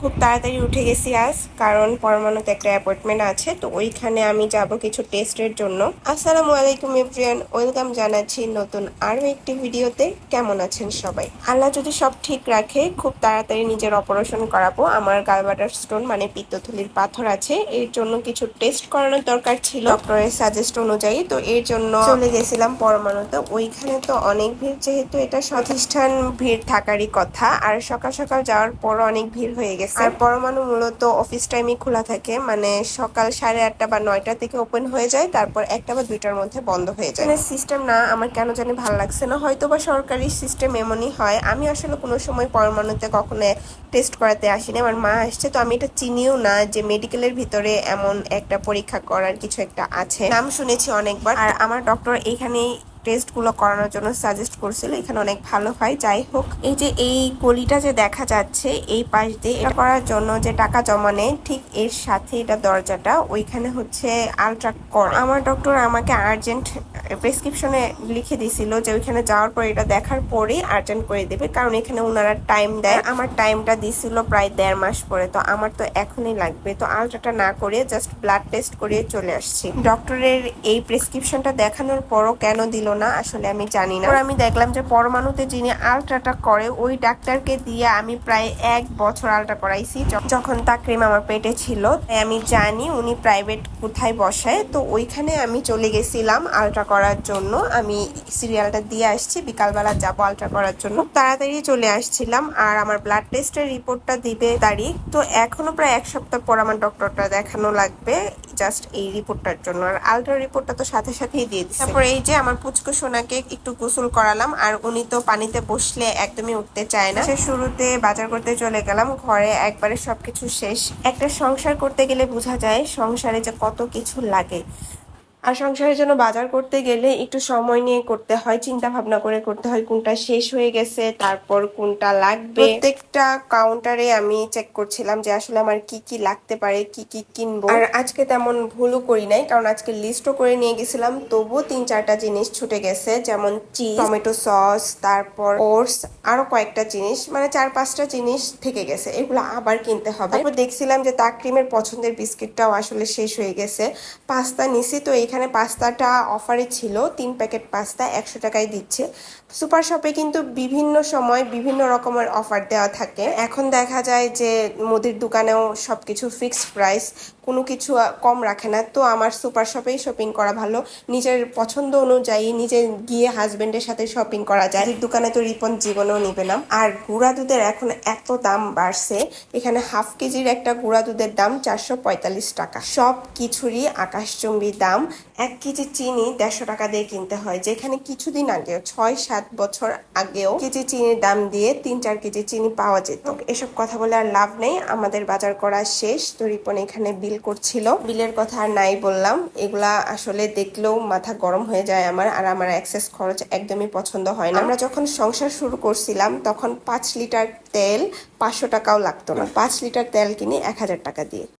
খুব তাড়াতাড়ি উঠে গেছি আজ, কারণ পরমাণুতে একটা অ্যাপয়েন্টমেন্ট আছে, তো ওইখানে আমি যাব কিছু টেস্টের জন্য। আসসালামু আলাইকুম এভরিয়ান ওয়েলকাম জানাচ্ছি নতুন আরও একটি ভিডিওতে। কেমন আছেন সবাই? আল্লাহ যদি সব ঠিক রাখে, খুব তাড়াতাড়ি নিজের অপারেশন করাবো। আমার গালবাটার স্টোন মানে পিত্তথলির পাথর আছে, এর জন্য কিছু টেস্ট করানোর দরকার ছিল। ডক্টরের সাজেস্ট অনুযায়ী, তো এর জন্য চলে গেছিলাম পরমাণুতে। ওইখানে তো অনেক ভিড়, যেহেতু এটা প্রতিষ্ঠান ভিড় থাকারই কথা, আর সকাল সকাল যাওয়ার পর অনেক ভিড় হয়ে গেছে। আর পরমাণু মূলত অফিস টাইমে খোলা থাকে। মানে সকাল সাড়ে আটটা বা নয়টা থেকে ওপেন হয়ে যায় তারপর একটা বা দুইটার মধ্যে বন্ধ হয়ে যায়। সিস্টেম না আমার কেন জানি ভালো লাগছে না। হয়তো বা সরকারি সিস্টেম এমনই হয়। আমি আসলে কোনো সময় পরমাণুতে কখনো টেস্ট করাতে আসিনি। আমার মা আসছে তো আমি এটা চিনিও না যে মেডিকেলের ভিতরে এমন একটা পরীক্ষা করার কিছু একটা আছে। নাম শুনেছি অনেকবার। আর আমার ডক্টর এইখানেই টেস্টগুলো করানোর জন্য সাজেস্ট করছিল, এখানে অনেক ভালো হয়, যাই হোক। এই যে এই গলিটা যে দেখা যাচ্ছে, এই পাশ দিয়ে এটা করার জন্য যে টাকা জমা নেয়, ঠিক এর সাথে এটা দরজাটা, ওইখানে হচ্ছে আলট্রা কর আমার ডক্টর আমাকে আর্জেন্ট প্রেসক্রিপশনে লিখে দিছিল যে ওইখানে যাওয়ার পর এটা দেখার পরেই আর্জেন্ট করে দেবে, কারণ এখানে ওনারা টাইম দেয়। আমার টাইমটা দিছিল প্রায় দেড় মাস পরে, তো আমার তো এখনই লাগবে। তো আলট্রাটা না করে জাস্ট ব্লাড টেস্ট করে চলে আসছি। ডক্টরের এই প্রেসক্রিপশনটা দেখানোর পরও কেন দিল না, আসলে আমি জানি না। আমি দেখলাম যে পরমাণুতে যিনি আলট্রাটা করে, ওই ডাক্তারকে দিয়ে আমি প্রায় এক বছর আলট্রা করাইছি। যখন তাকরিম আমার পেটে ছিল আমি জানি উনি প্রাইভেট কোথায় বসায়। তো ওইখানে আমি চলে গেছিলাম আলট্রা করার জন্য আমি সিরিয়ালটা দিয়ে আসছি, বিকালবেলা যাব আলট্রা করার জন্য। তাড়াতাড়ি চলে আসছিলাম আর আমার ব্লাড টেস্টের রিপোর্টটা দিবে তারিখ তো এখনও প্রায় এক সপ্তাহ পর আমার ডক্টরটা দেখানো লাগবে জাস্ট এই রিপোর্টটার জন্য। আর আলট্রা রিপোর্টটা তো সাথে সাথেই দিয়ে তারপরে এই যে আমার পুচকু সোনাকে একটু গোসল করালাম আর উনি তো পানিতে বসলে একদমই উঠতে চায় না। সে শুরুতে বাজার করতে চলে গেলাম, ঘরে একবারে সবকিছু শেষ। একটা সংসার করতে গেলে বোঝা যায়, সংসারে যে কত কিছু লাগে। আর সংসারের জন্য বাজার করতে গেলে একটু সময় নিয়ে করতে হয় চিন্তা ভাবনা করে করতে হয় কোনটা শেষ হয়ে গেছে, তারপর কোনটা লাগবে। প্রত্যেকটা কাউন্টারে আমি চেক করছিলাম যে আসলে আমার কি কি লাগতে পারে, কি কি কিনবো। আর আজকে তেমন ভুলও করি নাই, কারণ আজকে লিস্টও করে নিয়ে গেছিলাম, তবুও তিন চারটা জিনিস ছুটে গেছে, যেমন চিজ টমেটো সস তারপর ওটস আরও কয়েকটা জিনিস মানে চার পাঁচটা জিনিস থেকে গেছে, এগুলো আবার কিনতে হবে। তারপর দেখছিলাম যে তাকরিমের পছন্দের বিস্কিটটাও আসলে শেষ হয়ে গেছে, পাস্তা নিছি তো এইখানে পাস্তাটা অফারে ছিল, তিন প্যাকেট পাস্তা একশো টাকায় দিচ্ছে। সুপার শপে কিন্তু বিভিন্ন সময় বিভিন্ন রকমের অফার দেওয়া থাকে। এখন দেখা যায় যে মুদির দোকানেও সব কিছু ফিক্সড প্রাইস কোনো কিছু কম রাখে না। তো আমার সুপার শপেই শপিং করা ভালো। নিজের পছন্দ অনুযায়ী নিজে গিয়ে হাজবেন্ডের সাথে শপিং করা যায়। দোকানে তো রিপন জীবনেও নিবে না। আর গুঁড়া দুধের এখন এত দাম বাড়ছে, এখানে হাফ কেজির একটা গুঁড়া দুধের দাম চারশো পঁয়তাল্লিশ টাকা। সব কিছুরই আকাশচুম্বী দাম। এক কেজি চিনি দেড়শো টাকা দিয়ে কিনতে হয়, যেখানে কিছুদিন আগে ছয় সাত বছর আগেও কেজি চিনির দাম দিয়ে তিন চার কেজি চিনি পাওয়া যেত। এসব কথা বলে আর লাভ নেই, আমাদের বাজার করা শেষ। তো রিপন এখানে বিল করছিল। বিলের কথা আর নাই বললাম, এগুলা আসলে দেখলেও মাথা গরম হয়ে যায় আমার, আর আমার অ্যাক্সেস খরচ একদমই পছন্দ হয় না। আমরা যখন সংসার শুরু করছিলাম, তখন পাঁচ লিটার তেল পাঁচশো টাকাও লাগতো না। পাঁচ লিটার তেল কিনি এক হাজার টাকা দিয়ে।